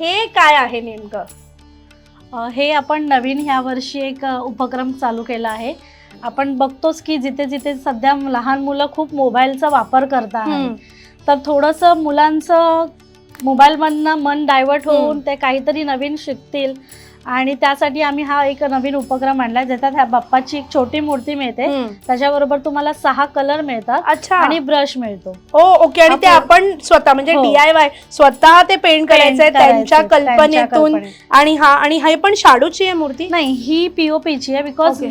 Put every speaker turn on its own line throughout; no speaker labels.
हे काय आहे नेमकं?
हे आपण नवीन ह्या वर्षी एक उपक्रम चालू केला आहे. आपण बघतोच की जिथे जिथे सध्या लहान मुलं खूप मोबाईलचा वापर करत आहेत. तर थोडंसं मुलांचं मोबाईलमधनं मन डायव्हर्ट होऊन ते काहीतरी नवीन शिकतील. आणि त्यासाठी आम्ही हा एक नवीन उपक्रम आणला ज्याच्यात ह्या बाप्पाची एक छोटी मूर्ती मिळते. त्याच्याबरोबर तुम्हाला सहा कलर मिळतात
अच्छा.
आणि ब्रश मिळतो.
हो ओके. आणि ते
आपण-
स्वतः म्हणजे
हो.
डी आय वाय स्वतः ते पेंट करायचंय त्यांच्या कल्पनेतून.
कल्पनेत.
आणि हा आणि हे पण शाडूची आहे मूर्ती?
नाही ही पीओपीची आहे बिकॉज.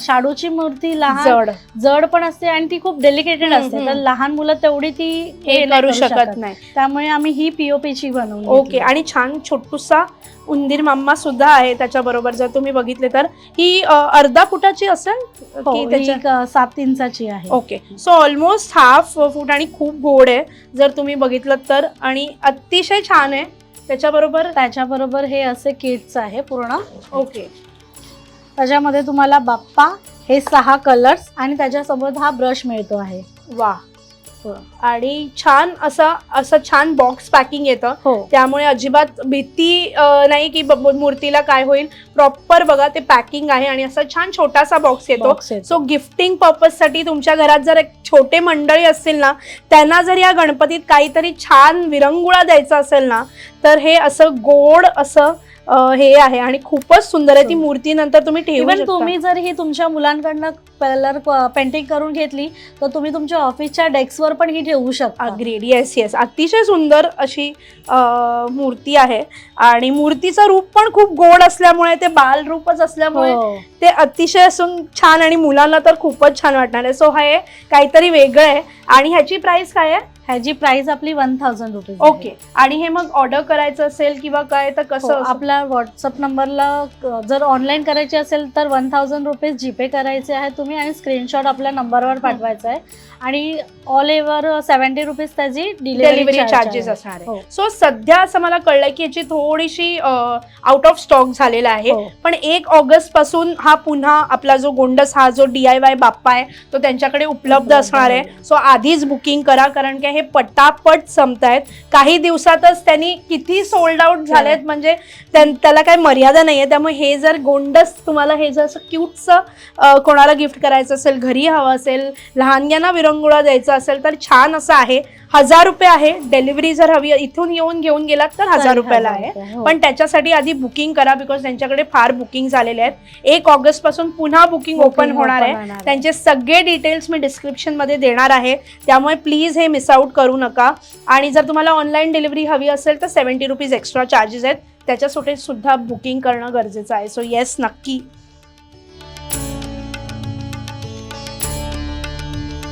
शाडूची मूर्ती लहान
जड.
जड पण असते आणि ती खूप डेलिकेटेड असते. तर लहान मुलं तेवढी ती
हे
हे
करू शकत नाही.
त्यामुळे आम्ही ही पीओपीची बनवली
ओके. आणि छान छोटूसा उंदीर माम्मा सुद्धा आहे त्याच्या बरोबर जर तुम्ही बघितले तर ही अर्धा फुटाची असेल
हो,
की त्याच्या
सात इंचाची आहे.
Okay. So almost half foot आणि खूप गोड आहे. जर तुम्ही बघितलं तर आणि अतिशय छान आहे. त्याच्याबरोबर
त्याच्याबरोबर हे असे किट्स आहे पूर्ण.
ओके.
त्याच्यामध्ये तुम्हाला बाप्पा हे सहा कलर्स आणि त्याच्यासोबत हा ब्रश मिळतो आहे.
वा. आणि छान असं असं छान बॉक्स पॅकिंग येतं.
हो.
त्यामुळे अजिबात भीती अ, नाही की ब- ब- मूर्तीला काय होईल. प्रॉपर बघा ते पॅकिंग आहे आणि असा छान छोटासा बॉक्स येतो.
Box येतो.
सो गिफ्टिंग पर्पजसाठी तुमच्या घरात जर एक छोटे मंडळी असतील ना त्यांना जर या गणपतीत काहीतरी छान विरंगुळा द्यायचा असेल ना तर हे असं गोड असं अ, हे आहे. आणि खूपच सुंदर आहे. ती मूर्ती नंतर तुम्ही ठेवू
इव्हन
शकता.
तुम्ही जर ही तुमच्या मुलांकडनं कलर पेंटिंग करून घेतली तर तुम्ही तुमच्या ऑफिसच्या डेस्कवर पण ही ठेवू शकता.
अग्रेड येस येस अतिशय सुंदर अशी मूर्ती आहे. आणि मूर्तीचं रूप पण खूप गोड असल्यामुळे ते बाल रूपच असल्यामुळे
हो.
ते अतिशय असून छान आणि मुलांना तर खूपच छान वाटणार आहे. सो हे काहीतरी वेगळं आहे. आणि ह्याची प्राइस काय आहे?
ह्याची प्राइस आपली वन थाउजंड रुपीज
ओके आणि हे मग ऑर्डर करायचं असेल किंवा काय तर कसं
आपल्या व्हॉट्सअप नंबरला जर ऑनलाईन करायची असेल तर वन थाउजंड रुपीज जीपे करायचे आहे तुम्ही आणि स्क्रीनशॉट आपल्या नंबरवर पाठवायचा आहे आणि ऑल एव्हर सेव्हन्टी रुपीज त्याची
डिलिव्हरी चार्जेस असणार आहे.
हो.
सो सध्या असं मला कळलंय की याची थोडीशी आउट ऑफ स्टॉक झालेला आहे.
हो.
पण एक ऑगस्टपासून हा पुन्हा आपला जो गोंडस हा जो डी आय वाय बाप्पा आहे तो त्यांच्याकडे उपलब्ध
उपलब्ध
असणार आहे. सो आधीच बुकिंग करा कारण की हे पटापट संपत आहेत काही दिवसातच त्यांनी किती सोल्ड आउट झालेत म्हणजे त्यां- त्याला काही मर्यादा नाही आहे त्यामुळे हे जर गोंडस तुम्हाला हे जर असं क्यूटचं कोणाला गिफ्ट करायचं असेल घरी हवं असेल लहानग्यांना विरंगुळा द्यायचा असेल तर छान असं आहे. हजार रुपये आहे. डिलिव्हरी जर हवी इथून येऊन घेऊन गेलात तर हजार रुपयाला आहे.
हो.
पण त्याच्यासाठी आधी बुकिंग करा बिकॉज त्यांच्याकडे फार बुकिंग झालेले आहेत. एक ऑगस्टपासून पुन्हा बुकिंग ओपन होणार आहे. त्यांचे सगळे डिटेल्स मी डिस्क्रिप्शनमध्ये देणार आहे. त्यामुळे प्लीज हे मिस आउट करू नका. आणि जर तुम्हाला ऑनलाईन डिलिव्हरी हवी असेल तर सेव्हन्टी रुपीज एक्स्ट्रा चार्जेस आहेत. त्याच्यासाठी सुद्धा बुकिंग करणं गरजेचं आहे. सो येस नक्की.